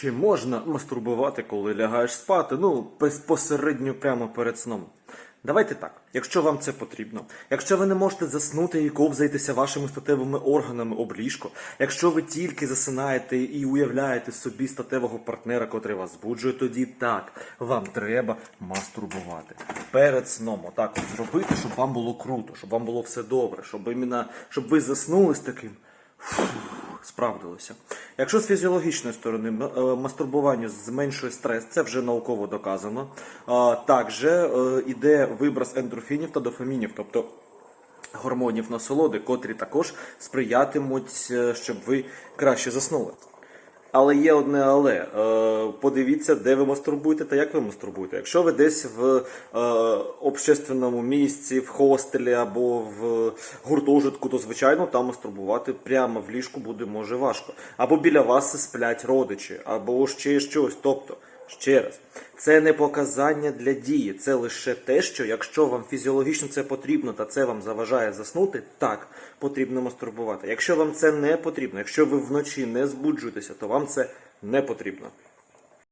Чи можна мастурбувати, коли лягаєш спати? Ну, безпосередньо прямо перед сном. Давайте так, якщо вам це потрібно, якщо ви не можете заснути і ковзаєтеся вашими статевими органами об ліжко, якщо ви тільки засинаєте і уявляєте собі статевого партнера, котрий вас збуджує, тоді так, вам треба мастурбувати. Перед сном отак от зробити, щоб вам було круто, щоб вам було все добре, щоб іменно, щоб ви заснули з таким. Фух, справдилося. Якщо з фізіологічної сторони е, мастурбування зменшує стрес, це вже науково доказано. Також е, іде виброс ендорфінів та дофамінів, тобто гормонів насолоди, котрі також сприятимуть, е, щоб ви краще заснули. Але є одне але. Е, Подивіться, де ви мастурбуєте та як ви мастурбуєте. Якщо ви десь в е, общественному місці, в хостелі або в гуртожитку, то звичайно там мастурбувати прямо в ліжку буде може важко. Або біля вас сплять родичі, або ще щось. Тобто, ще раз, це не показання для дії, це лише те, що якщо вам фізіологічно це потрібно та це вам заважає заснути, так потрібно мастурбувати. Якщо вам це не потрібно, якщо ви вночі не збуджуєтеся, то вам це не потрібно.